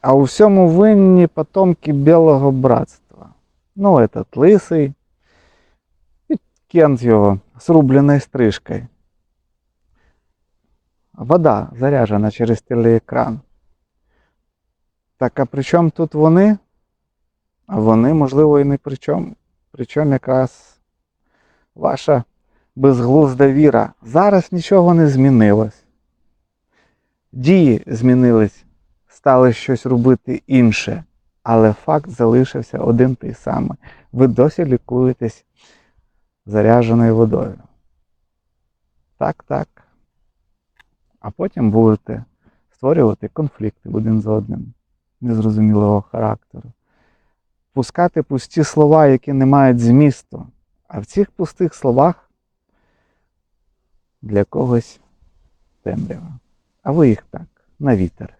А у всьому винні потомки білого братства. Ну, этот лисий, і кент його з рубленою стрижкою. Вода заряджена через телеекран. Так, а при чому тут вони? А вони, можливо, і не при чому. Причому якраз ваша безглузда віра. Зараз нічого не змінилось. Дії змінились, стали щось робити інше, але факт залишився один той самий. Ви досі лікуєтесь зарядженою водою. Так, так. А потім будете створювати конфлікти один з одним незрозумілого характеру. Пускати пусті слова, які не мають змісту. А в цих пустих словах для когось темрява. А ви їх так, на вітер.